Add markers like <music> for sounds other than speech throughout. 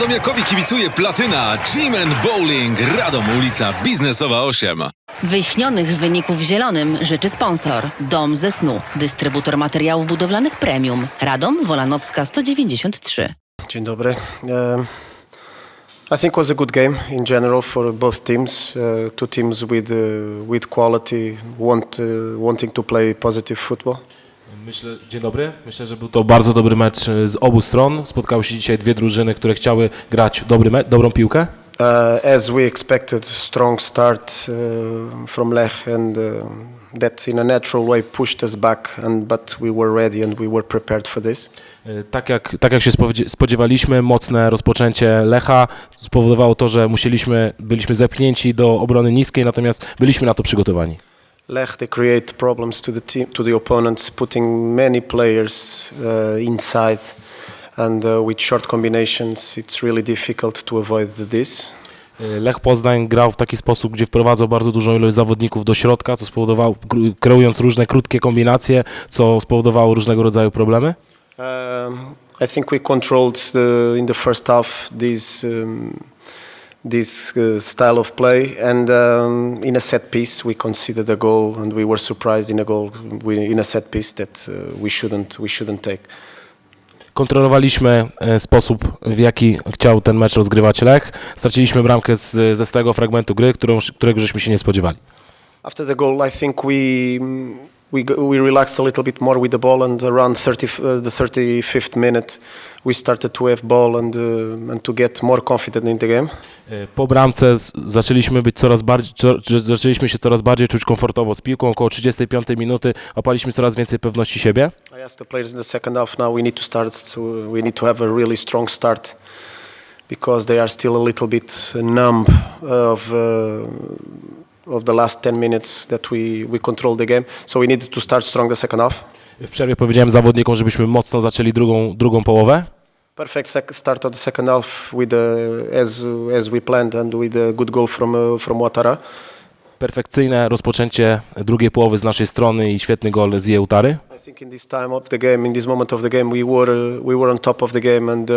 Radomiakowi kibicuje Platyna, Gym and Bowling, Radom ulica Biznesowa 8. Wyśnionych wyników w zielonym życzy sponsor. Dom ze snu. Dystrybutor materiałów budowlanych premium. Radom Wolanowska 193. Dzień dobry. Um, I think it was a good game in general for both teams. Uh, two teams with uh, with quality, want, uh, wanting to play positive football. Myślę, dzień dobry. Myślę, że był to bardzo dobry mecz e, z obu stron. Spotkały się dzisiaj dwie drużyny, które chciały grać dobry me- dobrą piłkę. Uh, as we expected, strong start uh, from Lech, and uh, that in a natural way pushed us back. And but we were ready and we were prepared for this. E, Tak jak, tak jak się spodzie- spodziewaliśmy, mocne rozpoczęcie Lecha spowodowało to, że musieliśmy, byliśmy zepchnięci do obrony niskiej, natomiast byliśmy na to przygotowani. Lech they create problems to the team, to the opponents, putting many players uh, inside, and uh, with short combinations, it's really difficult to avoid this. E, Lech Poznań grał w taki sposób, gdzie wprowadzał bardzo dużą ilość zawodników do środka, co spowodowało, kreu- kreując różne krótkie kombinacje, co spowodowało różnego rodzaju problemy. Um, I think we controlled the, in the first half this um, this uh, style of play, and um, in a set piece we conceded a goal, and we were surprised in a goal we, in a set piece that uh, we shouldn't we shouldn't take. Kontrolowaliśmy e, sposób, w jaki chciał ten mecz rozgrywać Lech. Straciliśmy bramkę z, ze stałego fragmentu gry, którą, którego żeśmy się nie spodziewali. After the goal, I think we we go- we relaxed a little bit more with the ball, and around 30, uh, the 35th minute, we started to have ball and uh, and to get more confident in the game. Po bramce zaczęliśmy być coraz bardziej, zaczęliśmy się coraz bardziej czuć komfortowo z piłką. Około 35 minuty opaliśmy coraz więcej pewności siebie. I asked the players in the second half. Now we need to start. To, we need to have a really strong start because they are still a little bit numb of. Uh, of the last 10 minutes that we, we controlled the game. So we needed to start strong the second half. W przerwie powiedziałem zawodnikom, żebyśmy mocno zaczęli drugą, drugą połowę. Perfect start of the second half with uh, as as we planned and with a good goal from uh, from Watara. Perfekcyjne rozpoczęcie drugiej połowy z naszej strony i świetny gol z Jeutary. I think in this time of the game, in this moment of the game, we were uh, we were on top of the game and uh,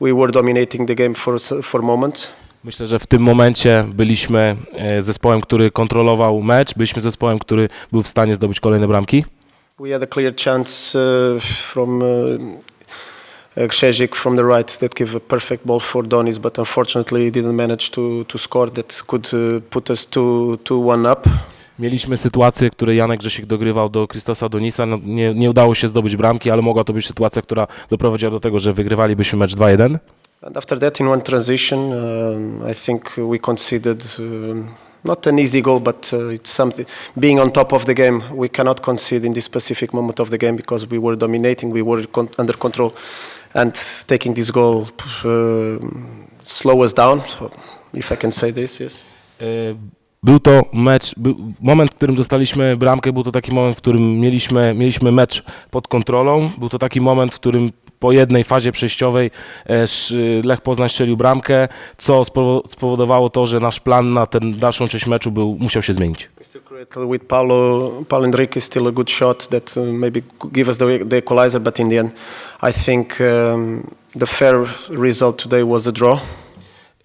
we were dominating the game for for moments. Myślę, że w tym momencie byliśmy e, zespołem, który kontrolował mecz, byliśmy zespołem, który był w stanie zdobyć kolejne bramki. We had a clear chance uh, from uh, from the right that gave a perfect ball for Donis, but unfortunately didn't manage to to score. That could uh, put us to to one up. Mieliśmy sytuację, które Janek Grzesik dogrywał do Kristosa Donisa. No, nie, nie udało się zdobyć bramki, ale mogła to być sytuacja, która doprowadziła do tego, że wygrywalibyśmy mecz 2-1. And after that, in one transition, um, I think we conceded um, not an easy goal, but uh, it's something. Being on top of the game, we cannot concede in this specific moment of the game because we were dominating, we were con- under control, and taking this goal uh, slow us down. If I can say this, yes. Był to mecz, był, moment, w którym dostaliśmy bramkę, był to taki moment, w którym mieliśmy, mieliśmy mecz pod kontrolą. Był to taki moment, w którym po jednej fazie przejściowej e, sz- Lech Poznań strzelił bramkę, co spowo- spowodowało to, że nasz plan na tę dalszą część meczu był, musiał się zmienić. With Paulo, Paulo Henrique still a good shot that uh, maybe give us the, the equalizer, but in the end, I think um, the fair result today was a draw.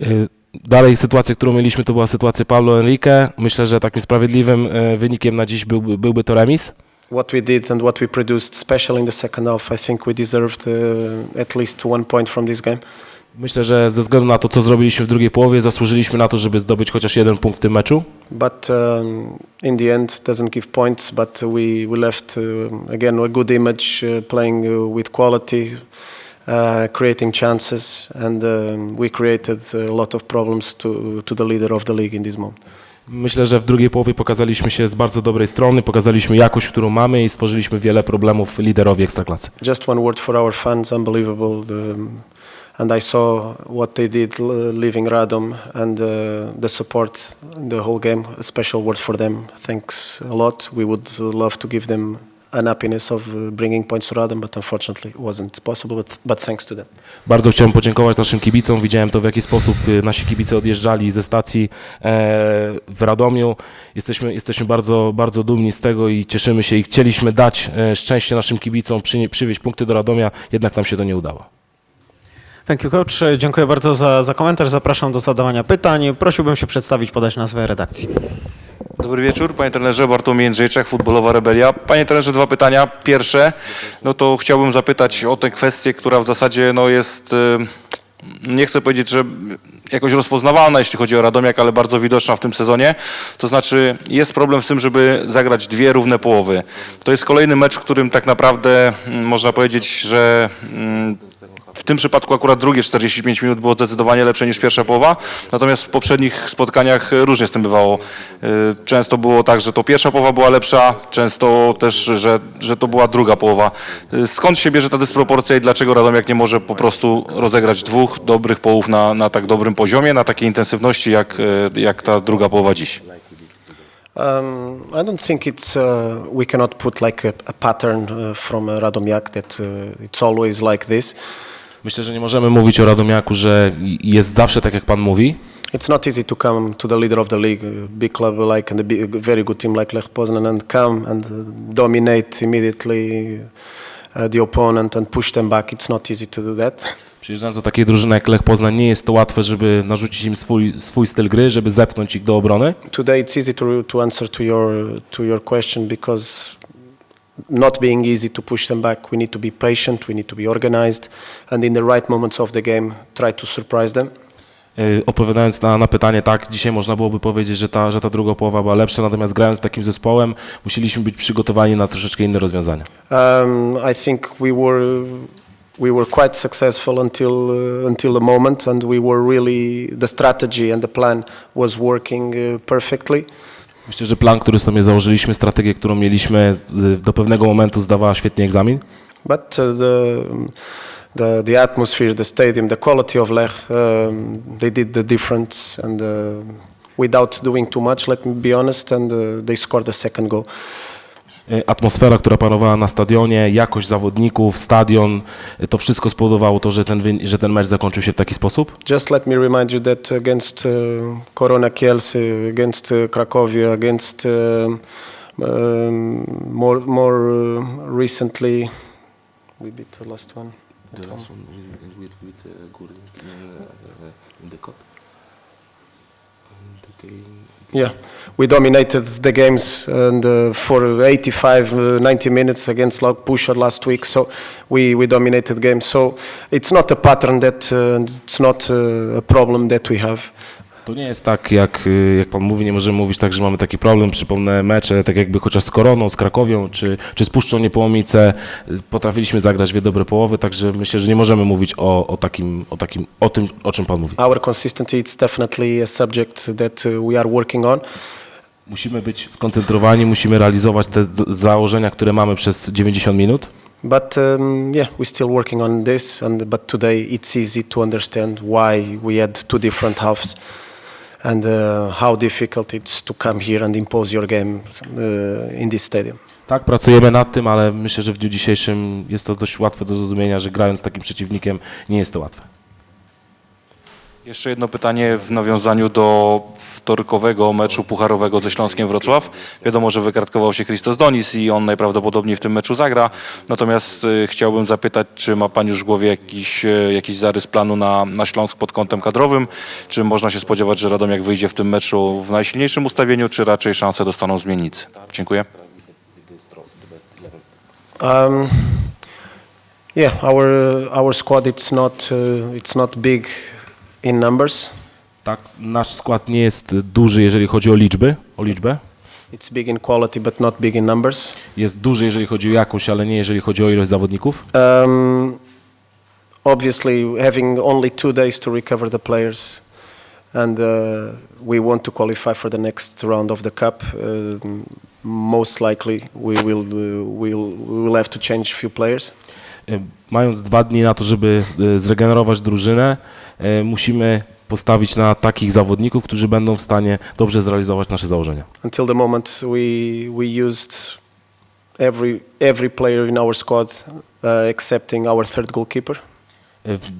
Y, Dalej sytuacja, którą mieliśmy, to była sytuacja Pablo Enrique. Myślę, że takim sprawiedliwym e, wynikiem na dziś byłby, byłby to remis. What we did and what we produced, especially in the second half, I think we deserved uh, at least one point from this game. Myślę, że ze względu na to, co zrobiliśmy w drugiej połowie, zasłużyliśmy na to, żeby zdobyć chociaż jeden punkt w tym meczu. But um, in the end, doesn't give points. But we we left uh, again a good image, uh, playing uh, with quality, uh, creating chances, and um, we created a lot of problems to to the leader of the league in this moment. Myślę, że w drugiej połowie pokazaliśmy się z bardzo dobrej strony, pokazaliśmy jakość, którą mamy i stworzyliśmy wiele problemów liderowi Ekstraklasy. Just one word for our fans, unbelievable. Um, and I saw what they did leaving Radom and uh, the support the whole game. A special word for them. Thanks a lot. We would love to give them an happiness of uh, bringing points to Radom, but unfortunately it wasn't possible. But, but thanks to them. Bardzo chciałem podziękować naszym kibicom. Widziałem to, w jaki sposób y, nasi kibice odjeżdżali ze stacji e, w Radomiu. Jesteśmy, jesteśmy bardzo, bardzo dumni z tego i cieszymy się i chcieliśmy dać e, szczęście naszym kibicom, przynie- przywieźć punkty do Radomia, jednak nam się to nie udało. Thank you, coach. Dziękuję bardzo za, za komentarz. Zapraszam do zadawania pytań. Prosiłbym się przedstawić, podać nazwę redakcji. Dobry wieczór, panie trenerze, Bartłomiej Jędrzejczak, Futbolowa Rebelia. Panie trenerze, dwa pytania. Pierwsze, no to chciałbym zapytać o tę kwestię, która w zasadzie no jest, e, nie chcę powiedzieć, że jakoś rozpoznawalna, jeśli chodzi o Radomiak, ale bardzo widoczna w tym sezonie. To znaczy jest problem z tym, żeby zagrać dwie równe połowy. To jest kolejny mecz, w którym tak naprawdę mm, można powiedzieć, że mm, w tym przypadku akurat drugie 45 minut było zdecydowanie lepsze niż pierwsza połowa, natomiast w poprzednich spotkaniach różnie z tym bywało. Yy, Często było tak, że to pierwsza połowa była lepsza, często też, że, że to była druga połowa. Yy, Skąd się bierze ta dysproporcja i dlaczego Radomiak nie może po prostu rozegrać dwóch dobrych połów na, na tak dobrym poziomie, na takiej intensywności jak, jak ta druga połowa dziś? Um, I don't think it's uh, we cannot put like a, a pattern uh, from uh, Radomjak that uh, it's always like this. Myślę, że nie możemy mówić o Radomiaku, że jest zawsze tak, jak pan mówi. It's not easy to come to the leader of the league, big club like and a big, very good team like Lech Poznan, and come and uh, dominate immediately uh, the opponent and push them back. It's not easy to do that. Przyjeżdżając do takiej drużyny jak Lech Poznań, nie jest to łatwe, żeby narzucić im swój, swój styl gry, żeby zepchnąć ich do obrony. Today it's easy to, to answer to your to your question because not being easy to push them back, we need to be patient, we need to be organized, and in the right moments of the game, try to surprise them. Yy, Odpowiadając na, na pytanie, tak, dzisiaj można byłoby powiedzieć, że ta, że ta druga połowa była lepsza, natomiast grając z takim zespołem, musieliśmy być przygotowani na troszeczkę inne rozwiązania. Um, I think we were we were quite successful until uh, until the moment, and we were really the strategy and the plan was working uh, perfectly. Myślę, że plan, który sobie założyliśmy, strategię, którą mieliśmy, yy, do pewnego momentu zdawała świetnie egzamin. But uh, the, the the atmosphere, the stadium, the quality of Lech, um, they did the difference, and uh, without doing too much, let me be honest, and uh, they scored the second goal. Yy, Atmosfera, która panowała na stadionie, jakość zawodników, stadion, yy, to wszystko spowodowało to, że ten, że ten mecz zakończył się w taki sposób. Just let me remind you that against uh, Korona Kielce, against uh, Cracovia, against um, um, more more uh, recently, we beat the last one. Yeah, we dominated the games and uh, for 85, uh, 90 minutes against Lok Pusher last week. So we, we dominated games. So it's not a pattern that uh, it's not uh, a problem that we have. To nie jest tak, jak, y, jak pan mówi, nie możemy mówić tak, że mamy taki problem. Przypomnę mecze, tak jakby chociaż z Koroną, z Krakowią, czy, czy z Puszczą Niepołomice, y, potrafiliśmy zagrać dwie dobre połowy, także myślę, że nie możemy mówić o, o, takim, o, takim, o tym, o czym pan mówi. Our consistency it's definitely a subject that uh, we are working on. Musimy być skoncentrowani, musimy realizować te założenia, które mamy przez 90 minut. But um, yeah, we're still working on this. And but today it's easy to understand why we had two different halves, and uh, how difficult it's to come here and impose your game uh, in this stadium. Tak, pracujemy nad tym, ale myślę, że w dniu dzisiejszym jest to dość łatwe do zrozumienia, że grając z takim przeciwnikiem nie jest to łatwe. Jeszcze jedno pytanie w nawiązaniu do wtorkowego meczu pucharowego ze Śląskiem Wrocław. Wiadomo, że wykartkował się Christos Donis i on najprawdopodobniej w tym meczu zagra. Natomiast y, chciałbym zapytać, czy ma Pan już w głowie jakiś, y, jakiś zarys planu na, na Śląsk pod kątem kadrowym? Czy można się spodziewać, że Radomiak wyjdzie w tym meczu w najsilniejszym ustawieniu, czy raczej szanse dostaną zmiennicy? Dziękuję. Um, yeah, our our squad it's not uh, it's not big in numbers. Tak, nasz skład nie jest duży, jeżeli chodzi o liczby, o liczbę. It's big in quality, but not big in numbers. Jest duży, jeżeli chodzi o jakość, ale nie jeżeli chodzi o ilość zawodników. Um, obviously, having only two days to recover the players, and uh, we want to qualify for the next round of the cup. Um, most likely, we will uh, we'll, we will have to change few players. E, Mając dwa dni na to, żeby e, zregenerować drużynę, e, musimy postawić na takich zawodników, którzy będą w stanie dobrze zrealizować nasze założenia. Until the moment, we we used every every player in our squad, uh, excepting our third goalkeeper.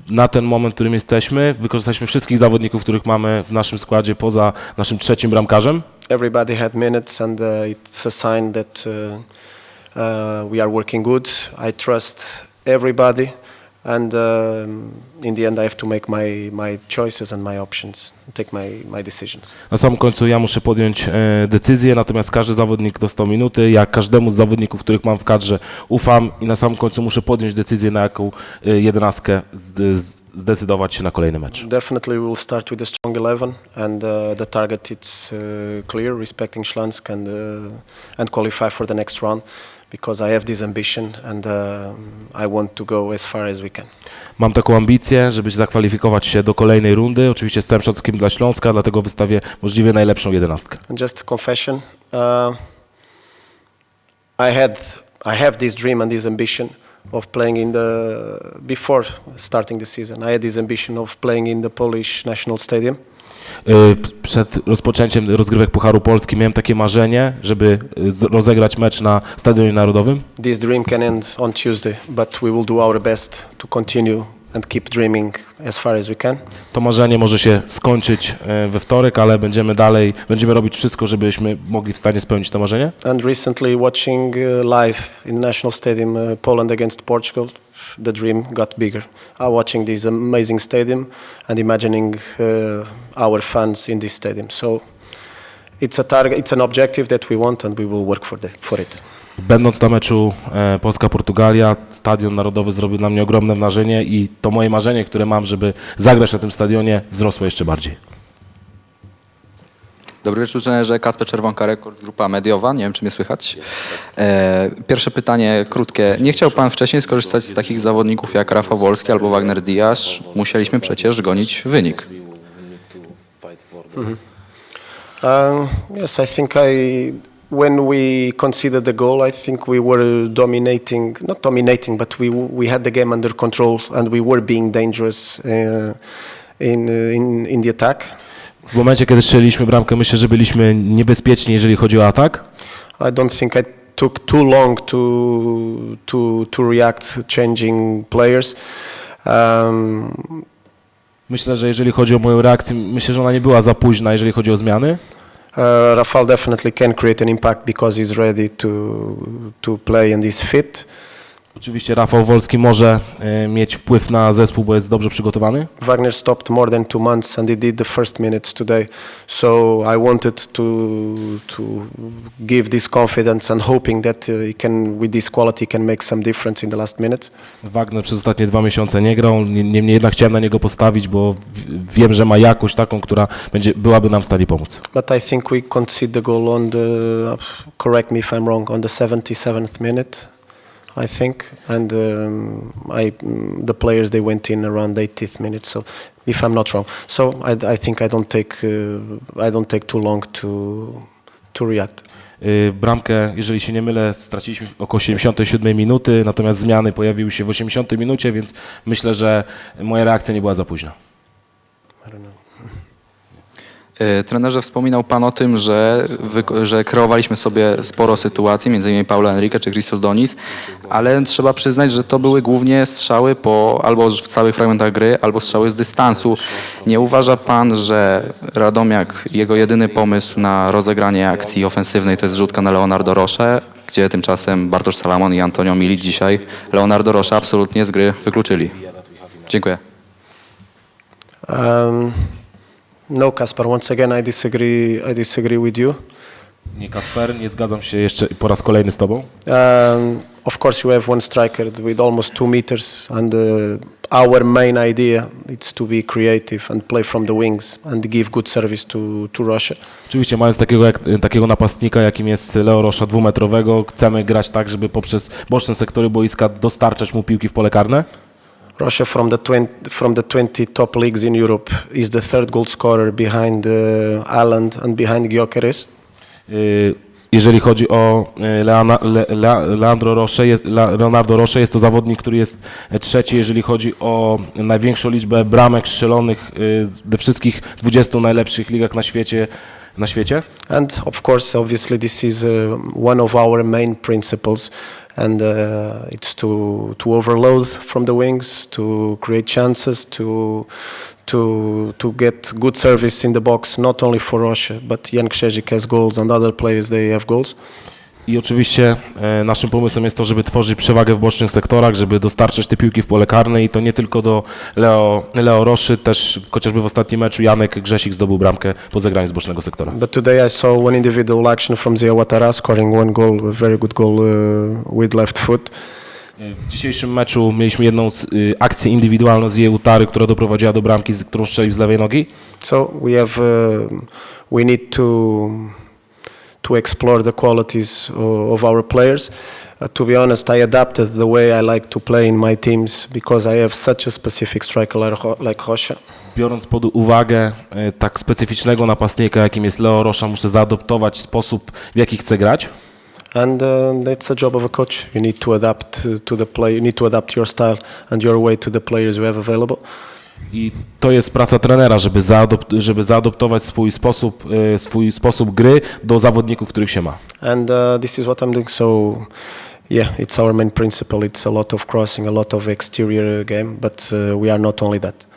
Na ten moment, w którym jesteśmy, wykorzystaliśmy wszystkich zawodników, których mamy w naszym składzie poza naszym trzecim bramkarzem. Everybody had minutes, and uh, it's a sign that uh, uh, we are working good. I trust everybody. and um, in the end, I have to make my, my choices and my options, take my, my decisions. Na samym końcu ja muszę podjąć e, decyzję, natomiast każdy zawodnik dostał minuty. Ja każdemu z zawodników, których mam w kadrze, ufam i na samym końcu muszę podjąć decyzję, na jaką e, jedenastkę z, zdecydować się na kolejny mecz. Definitely, we will start with a strong 11, and uh, the target it's uh, clear, respecting Schlansk and uh, and qualify for the next round, because I have this ambition and uh, I want to go as far as we can. Mam taką ambicję, żeby zakwalifikować się do kolejnej rundy, oczywiście z całym szacunkiem dla Śląska, dlatego wystawię możliwie najlepszą jedenastkę. And just confession, uh, I had I have this dream and this ambition of playing in the before starting the season. I had this ambition of playing in the Polish national stadium. Y, Przed rozpoczęciem rozgrywek Pucharu Polski miałem takie marzenie, żeby y, rozegrać mecz na Stadionie Narodowym. This dream can end on Tuesday, but we will do our best to continue and keep dreaming as far as we can. To marzenie może się skończyć y, we wtorek, ale będziemy dalej, będziemy robić wszystko, żebyśmy mogli w stanie spełnić to marzenie. And recently, watching uh, live in national stadium uh, Poland against Portugal, the dream got bigger. I watching this amazing stadium and imagining uh, our fans in this stadium. So it's a target, it's an objective that we want, and we will work for that, for it. Będąc na meczu e, Polska-Portugalia, Stadion Narodowy zrobił na mnie ogromne wrażenie i to moje marzenie, które mam, żeby zagrać na tym stadionie, wzrosło jeszcze bardziej. Dobry wieczór, trenerze. Kacper Czerwonka, Rekord, grupa mediowa. Nie wiem, czy mnie słychać. E, pierwsze pytanie krótkie. Nie chciał pan wcześniej skorzystać z takich zawodników jak Rafał Wolski albo Wagner Diaz? Musieliśmy przecież gonić wynik. Um, yes, I think I when we conceded the goal, I think we were dominating, not dominating, but we we had the game under control and we were being dangerous uh, in, uh, in in the attack. W momencie, kiedy strzeliliśmy bramkę, myślę, że byliśmy niebezpieczni, jeżeli chodzi o atak. I don't think I took too long to to to react, changing players. Um, Myślę, że jeżeli chodzi o moją reakcję, myślę, że ona nie była za późna, jeżeli chodzi o zmiany. uh, Rafal definitely can create an impact because he's ready to to play and is fit. Oczywiście Rafał Wolski może e, mieć wpływ na zespół, bo jest dobrze przygotowany. Wagner stopped more than two months and he did the first minutes today. So I wanted to to give this confidence and hoping that uh, he can, with this quality, can make some difference in the last minutes. Wagner przez ostatnie dwa miesiące nie grał, nie- niemniej jednak chciałem na niego postawić, bo w- wiem, że ma jakość taką, która będzie, byłaby nam w stanie pomóc. But I think we conceded the goal on the, correct me if I'm wrong, on the 77th minute, I think. And um, I, the players, they went in around 80th minute. So if I'm not wrong. So I, I think I don't take, uh, I don't take too long to, to react. Y, Bramkę, jeżeli się nie mylę, straciliśmy około 77 minuty, natomiast zmiany pojawiły się w 80 minucie, więc myślę, że moja reakcja nie była za późna. E, Trenerze, wspominał pan o tym, że, że kreowaliśmy sobie sporo sytuacji, innymi Paulo Enrique czy Christos Donis, ale trzeba przyznać, że to były głównie strzały po, albo w całych fragmentach gry, albo strzały z dystansu. Nie uważa pan, że Radomiak, jego jedyny pomysł na rozegranie akcji ofensywnej to jest rzutka na Leonardo Roche, gdzie tymczasem Bartosz Salamon i Antonio Milic dzisiaj Leonardo Roche absolutnie z gry wykluczyli. Dziękuję. Um, no, Kaspar. Once again, I disagree. I disagree with you. Nie Kacper, nie zgadzam się jeszcze po raz kolejny z tobą. Um, of course, you have one striker with almost two meters, and uh, our main idea is to be creative and play from the wings and give good service to to Russia. Oczywiście mając takiego, jak, takiego napastnika, jakim jest Leo Rosza dwumetrowego, chcemy grać tak, żeby poprzez boczne sektory boiska dostarczać mu piłki w pole karne. Russia, from the 20, from the 20 top leagues in Europe, is the third goal scorer behind uh, Ireland and behind Gyökeres. Y, Jeżeli chodzi o y, Leana, Le, Le, Leandro jest, Le, Leonardo Roche, jest to zawodnik, który jest trzeci, jeżeli chodzi o największą liczbę bramek strzelonych we wszystkich 20 najlepszych ligach na świecie. Na świecie. And of course, obviously, this is uh, one of our main principles, and uh, it's to to overload from the wings, to create chances, to to to get good service in the box, not only for Russia, but Jan Krzyzik has goals and other players they have goals. I oczywiście e, naszym pomysłem jest to, żeby tworzyć przewagę w bocznych sektorach, żeby dostarczać te piłki w pole karne i to nie tylko do Leo, Leo Roszy, też chociażby w ostatnim meczu Janek Grzesik zdobył bramkę po zagraniu z bocznego sektora. But today I saw one individual action from Zia scoring one goal, a very good goal uh, with left foot. W dzisiejszym meczu mieliśmy jedną z, y, akcję indywidualną z jej utary, która doprowadziła do bramki, z którą strzelił z lewej nogi. So we have, uh, we need to to explore the qualities of our players. Uh, to be honest, I adapted the way I like to play in my teams because I have such a specific striker like Ro- Rocha. Biorąc pod uwagę tak specyficznego napastnika, jakim jest Leo Rosza, muszę zaadoptować sposób, w jaki chcę grać. And uh, that's a job of a coach. You need to adapt to the play. You need to adapt your style and your way to the players you have available. I to jest praca trenera, żeby, zaadop- żeby zaadoptować swój sposób, e, swój sposób gry do zawodników, których się ma. And uh, this is what I'm doing. So, yeah, it's our main principle. It's a lot of crossing, a lot of exterior game, but uh, we are not only that.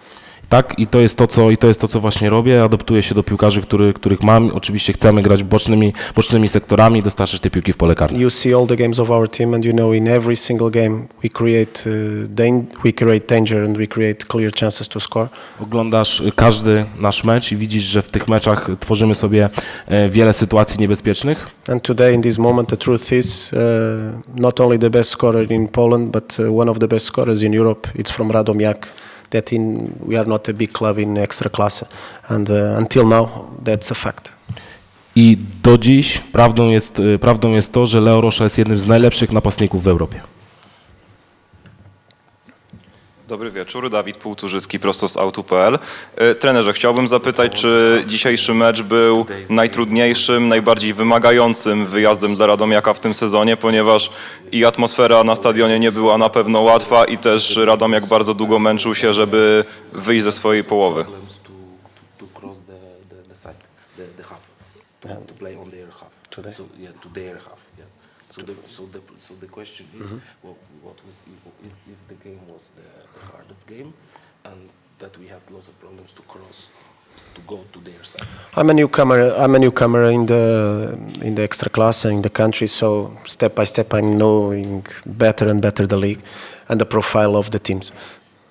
Tak, i to jest to, co, i to jest to, co właśnie robię. Adoptuję się do piłkarzy, który, których mam. Oczywiście chcemy grać bocznymi, bocznymi sektorami i dostarczać te piłki w pole karne. You see all the games of our team, and you know in every single game we create uh, we create danger and we create clear chances to score. Oglądasz y, każdy nasz mecz i widzisz, że w tych meczach tworzymy sobie e, wiele sytuacji niebezpiecznych. And today, in this moment, the truth is uh, not only the best scorer in Poland, but uh, one of the best scorers in Europe. It's from Radomiak. That in we are not a big club in Ekstraklasa, and uh, until now, that's a fact. I do dziś prawdą jest, y, prawdą jest to, że Leo Rosza jest jednym z najlepszych napastników w Europie. Dobry wieczór, Dawid Półturzycki, prosto z autu.pl. E, Trenerze, chciałbym zapytać, czy dzisiejszy mecz był najtrudniejszym, najbardziej wymagającym wyjazdem dla Radomiaka w tym sezonie, ponieważ i atmosfera na stadionie nie była na pewno łatwa i też Radomiak bardzo długo męczył się, żeby wyjść ze swojej połowy. Yeah. So the so the so the question is, what, what was if, if the game was the, the hardest game, and that we had lots of problems to cross, to go to their side. I'm a newcomer. I'm a newcomer in the in the Ekstraklasa in the country. So step by step, I'm knowing better and better the league and the profile of the teams.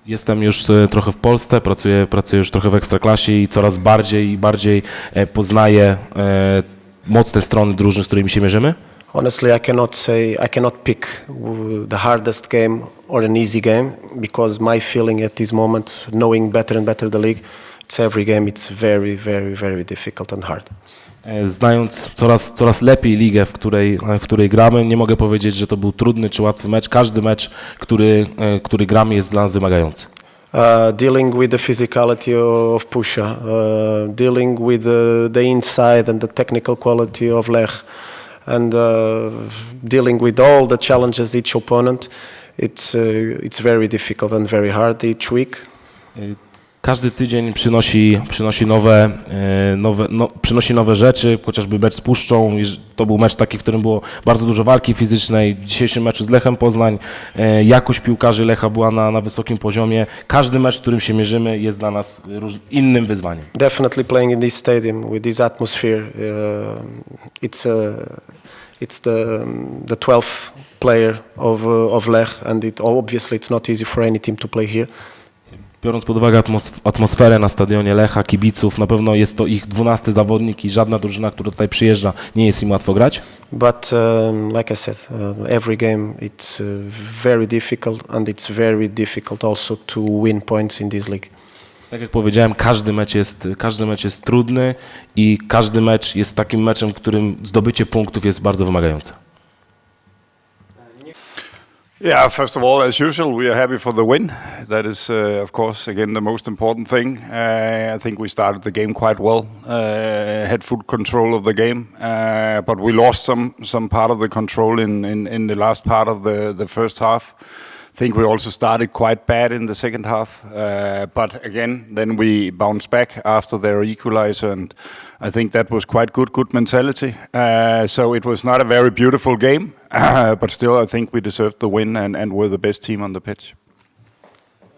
Jestem już e, trochę w Polsce, pracuję, pracuję już trochę w Ekstraklasie i coraz bardziej i bardziej e, poznaję e, mocne strony drużyn, z którymi się mierzymy. Honestly, I cannot say I cannot pick the hardest game or an easy game because my feeling at this moment, knowing better and better the league, it's every game. It's very, very, very difficult and hard. Znając coraz, coraz lepiej ligę, w której, w której gramy, nie mogę powiedzieć, że to był trudny czy łatwy mecz. Każdy mecz, który, który gramy, jest dla nas wymagający. Uh, dealing with the physicality of Pusha, uh, dealing with the, the inside and the technical quality of Lech, and uh, dealing with all the challenges each opponent, it's uh, it's very difficult and very hard each week. Każdy tydzień przynosi, przynosi, nowe, e, nowe, no, przynosi nowe rzeczy, chociażby mecz z Puszczą. To był mecz taki, w którym było bardzo dużo walki fizycznej. W dzisiejszym meczu z Lechem Poznań e, jakość piłkarzy Lecha była na, na wysokim poziomie. Każdy mecz, w którym się mierzymy, jest dla nas innym wyzwaniem. Definitely playing in this stadium with this atmosphere, uh, it's uh, it's the um, the 12th player of uh, of Lech, and it obviously it's not easy for any team to play here. Biorąc pod uwagę atmos- atmosferę na stadionie Lecha, kibiców, na pewno jest to ich dwunasty zawodnik i żadna drużyna, która tutaj przyjeżdża, nie jest im łatwo grać. But um, like I said, uh, every game it's uh, very difficult, and it's very difficult also to win points in this league. Tak jak powiedziałem, każdy mecz jest, każdy mecz jest trudny i każdy mecz jest takim meczem, w którym zdobycie punktów jest bardzo wymagające. Yeah, first of all, as usual, we are happy for the win. That is, uh, of course, again the most important thing. Uh, I think we started the game quite well, uh, had full control of the game, uh, but we lost some some part of the control in, in, in the last part of the, the first half. Think we also started quite bad in the second half, uh, but again, then we bounced back after their equalizer, and I think that was quite good, good mentality. Uh, so it was not a very beautiful game, <laughs> but still, I think we deserved the win and were the best team on the pitch.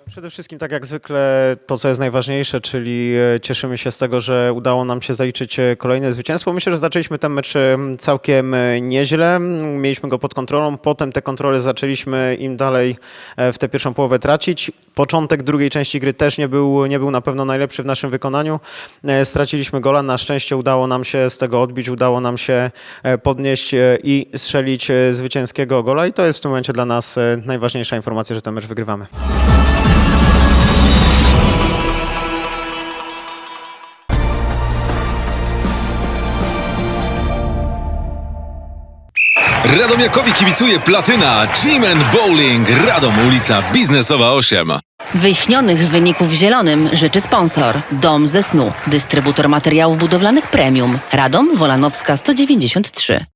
Przede wszystkim, tak jak zwykle, to co jest najważniejsze, czyli e, cieszymy się z tego, że udało nam się zaliczyć e, kolejne zwycięstwo. Myślę, że zaczęliśmy ten mecz e, całkiem nieźle. Mieliśmy go pod kontrolą, potem te kontrole zaczęliśmy im dalej w tę pierwszą połowę tracić. Początek drugiej części gry też nie był, nie był na pewno najlepszy w naszym wykonaniu. Straciliśmy gola, na szczęście udało nam się z tego odbić, udało nam się podnieść i strzelić zwycięskiego gola i to jest w tym momencie dla nas najważniejsza informacja, że ten mecz wygrywamy. Radomiakowi kibicuje Platyna, Gym Bowling, Radom ulica Biznesowa 8. Wyśnionych wyników zielonym życzy sponsor Dom ze snu, dystrybutor materiałów budowlanych premium. Radom Wolanowska 193.